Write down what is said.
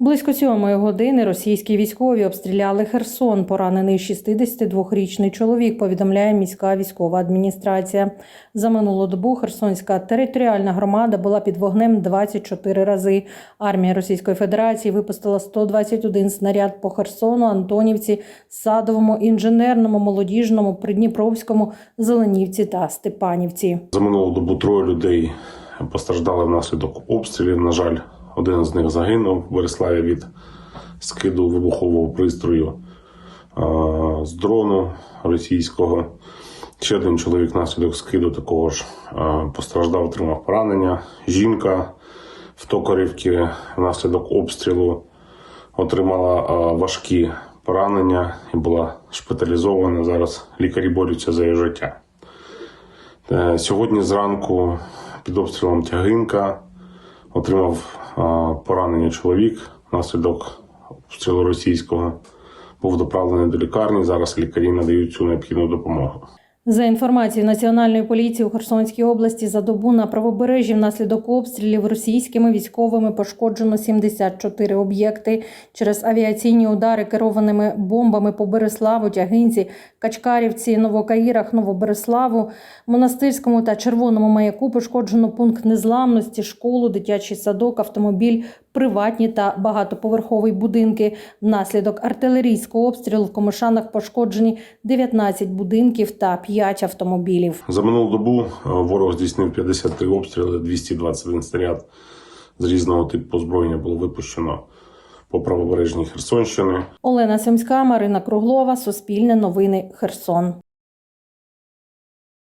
Близько сьомої години російські військові обстріляли Херсон. Поранений 62-річний чоловік, повідомляє міська військова адміністрація. За минулу добу Херсонська територіальна громада була під вогнем 24 рази. Армія Російської Федерації випустила 121 снаряд по Херсону, Антонівці, Садовому, інженерному, молодіжному, Придніпровському, Зеленівці та Степанівці. За минулу добу троє людей постраждали внаслідок обстрілів. На жаль, один з них загинув в Береславі від скиду вибухового пристрою з дрону російського. Ще один чоловік внаслідок скиду такого ж постраждав, отримав поранення. Жінка в Токарівці внаслідок обстрілу отримала важкі поранення і була шпиталізована. Зараз лікарі борються за її життя. Е, Сьогодні зранку під обстрілом тягинка отримав поранення чоловік внаслідок обстрілу російського. Був доправлений до лікарні. Зараз лікарі надають цю необхідну допомогу. За інформацією Національної поліції у Херсонській області за добу на правобережжі внаслідок обстрілів російськими військовими пошкоджено 74 об'єкти. Через авіаційні удари керованими бомбами по Береславу, Тягинці, Качкарівці, Новокаїрах, Новобереславу, Монастирському та Червоному маяку пошкоджено пункт незламності, школу, дитячий садок, автомобіль, приватні та багатоповерхові будинки. Внаслідок артилерійського обстрілу в Комишанах пошкоджені 19 будинків та 5 автомобілів. За минулу добу е, ворог здійснив 53 обстріли, 221 снаряд з різного типу озброєння було випущено по правобережній Херсонщини. Олена Семська, Марина Круглова, Суспільне новини, Херсон.